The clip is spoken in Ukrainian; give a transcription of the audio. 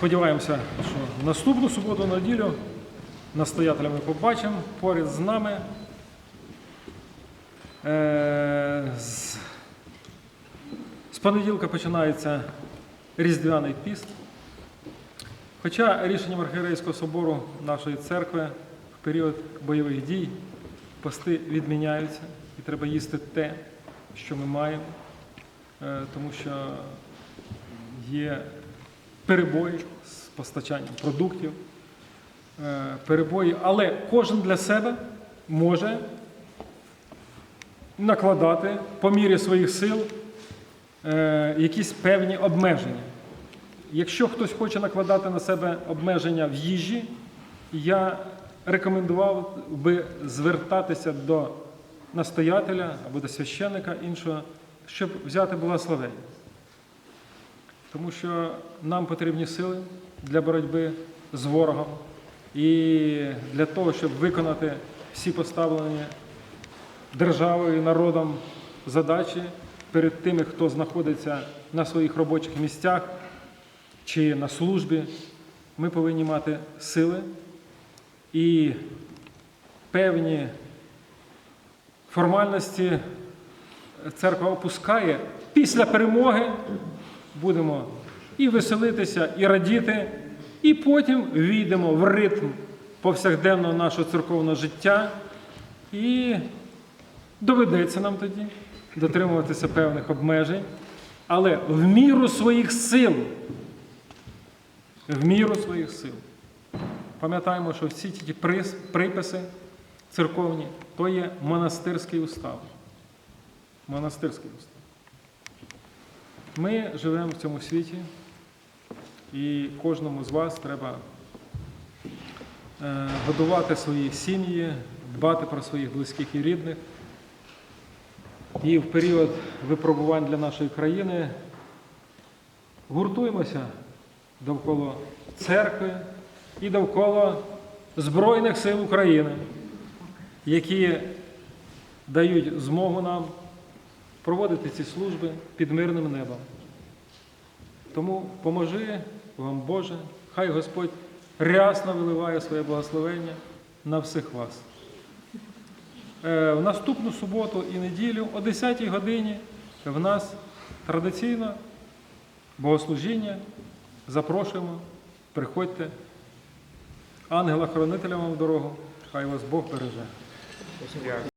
Сподіваємося, що наступну суботу, неділю настоятеля ми побачимо поряд з нами. Е, З, з понеділка починається Різдвяний піст. Хоча рішенням Архієрейського собору нашої церкви в період бойових дій пости відміняються і треба їсти те, що ми маємо, е, тому що є перебої з постачанням продуктів, е, перебої, але кожен для себе може накладати по мірі своїх сил е, якісь певні обмеження. Якщо хтось хоче накладати на себе обмеження в їжі, я рекомендував би звертатися до настоятеля або до священника іншого, щоб взяти благословення. Тому що нам потрібні сили для боротьби з ворогом і для того, щоб виконати всі поставлені державою і народом задачі перед тими, хто знаходиться на своїх робочих місцях чи на службі. Ми повинні мати сили і певні формальності церква опускає. Після перемоги будемо і веселитися, і радіти, і потім війдемо в ритм повсякденного нашого церковного життя. І доведеться нам тоді дотримуватися певних обмежень, але в міру своїх сил. В міру своїх сил. Пам'ятаємо, що всі ті приписи церковні то є монастирський устав. Монастирський устав. Ми живемо в цьому світі, і кожному з вас треба е, годувати свої сім'ї, дбати про своїх близьких і рідних. І в період випробувань для нашої країни гуртуємося довкола церкви і довкола Збройних сил України, які дають змогу нам проводити ці служби під мирним небом. Тому поможи вам, Боже, хай Господь рясно виливає своє благословення на всіх вас. Е, В наступну суботу і неділю о 10-й годині в нас традиційно богослужіння. Запрошуємо, приходьте. Ангела-хоронителя вам в дорогу, хай вас Бог береже.